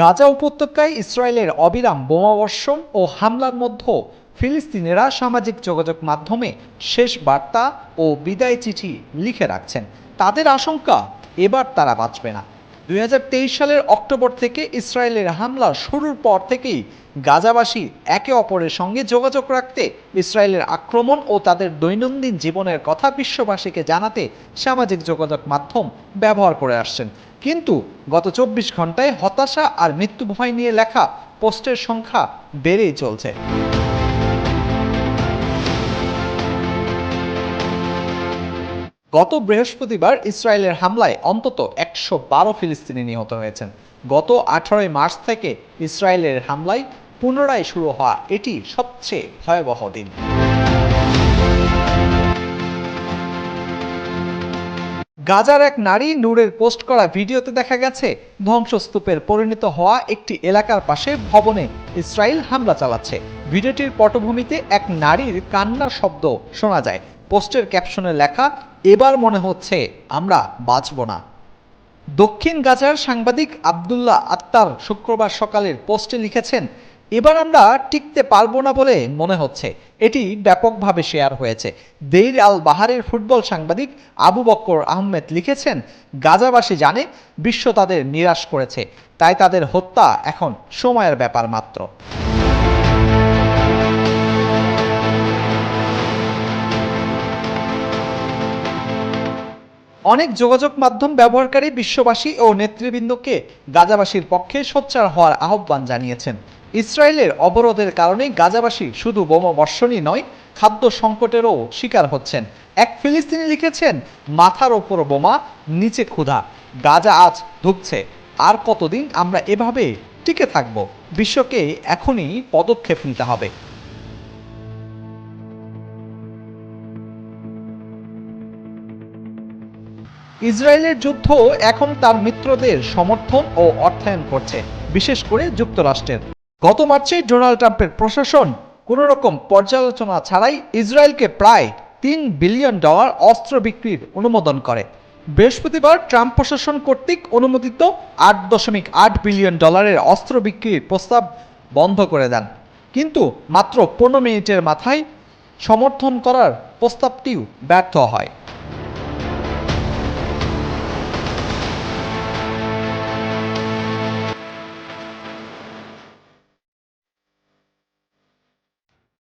গাজা উপত্যকায় ইসরায়েলের অবিরাম বোমাবর্ষণ ও হামলার মধ্যে ফিলিস্তিনিরা সামাজিক যোগাযোগ মাধ্যমে শেষ বার্তা ও বিদায় চিঠি লিখে রাখছেন। তাদের আশঙ্কা এবার তারা বাঁচবে না। দুই হাজার তেইশ সালের অক্টোবর থেকে ইসরায়েলের হামলা শুরুর পর থেকেই গাজাবাসী একে অপরের সঙ্গে যোগাযোগ রাখতে, ইসরায়েলের আক্রমণ ও তাদের দৈনন্দিন জীবনের কথা বিশ্ববাসীকে জানাতে সামাজিক যোগাযোগ মাধ্যম ব্যবহার করে আসছেন। কিন্তু গত চব্বিশ ঘন্টায় হতাশা আর মৃত্যু ভয় নিয়ে লেখা পোস্টের সংখ্যা বেড়েই চলছে। গত বৃহস্পতিবার ইসরায়েলের হামলায় অন্তত একশো বারো ফিলিস্তিনি নিহত হয়েছেন। গত আঠারোই মার্চ থেকে ইসরায়েলের হামলায় পুনরায় শুরু হওয়া এটি সবচেয়ে ভয়াবহ দিন। গাজার এক নারী নূরের পোস্ট করা ভিডিওতে দেখা গেছে, ধ্বংসস্তূপের পরিণত হওয়া একটি এলাকার পাশে ভবনে ইসরায়েল হামলা চালাচ্ছে। ভিডিওটির পটভূমিতে এক নারীর কান্নার শব্দ শোনা যায়। পোস্টের ক্যাপশনে লেখা, এবার মনে হচ্ছে আমরা বাঁচব না। দক্ষিণ গাজার সাংবাদিক আবদুল্লাহ আত্মার শুক্রবার সকালের পোস্টে লিখেছেন এবার আমরা টিকতে পারব না বলে মনে হচ্ছে। এটি ব্যাপকভাবে শেয়ার হয়েছে। দেইর আল বাহারের ফুটবল সাংবাদিক আবু বক্কর আহমেদ লিখেছেন, গাজাবাসী জানে, বিশ্ব তাদের নিরাশ করেছে। তাই তাদের হত্যা এখন সময়ের ব্যাপার মাত্র। অনেক যোগাযোগ মাধ্যম ব্যবহারকারী বিশ্ববাসী ও নেতৃবৃন্দকে গাজাবাসীর পক্ষে সোচ্চার হওয়ার আহ্বান জানিয়েছেন। ইসরায়েলের অবরোধের কারণে গাজাবাসী শুধু বোমা বর্ষণই নয়, খাদ্য সংকটেরও শিকার হচ্ছেন। এক ফিলিস্তিনি লিখেছেন, মাথার ওপর বোমা, নিচে ক্ষুধা। গাজা আজ ধুকছে। আর কতদিন আমরা এভাবে টিকে থাকব? বিশ্বকে এখনই পদক্ষেপ নিতে হবে। ইসরায়েলের যুদ্ধ এখন তার মিত্রদের সমর্থন ও অর্থায়ন করছে, বিশেষ করে যুক্তরাষ্ট্রের। গত মার্চে ডোনাল্ড ট্রাম্পের প্রশাসন কোনো রকম পর্যালোচনা ছাড়াই ইসরায়েলকে প্রায় তিন বিলিয়ন ডলার অস্ত্র বিক্রির অনুমোদন করে। বৃহস্পতিবার ট্রাম্প প্রশাসন কর্তৃক অনুমোদিত আট দশমিক আট বিলিয়ন ডলারের অস্ত্র বিক্রির প্রস্তাব বন্ধ করে দেন। কিন্তু মাত্র পনেরো মিনিটের মাথায় সমর্থন করার প্রস্তাবটিও ব্যর্থ হয়।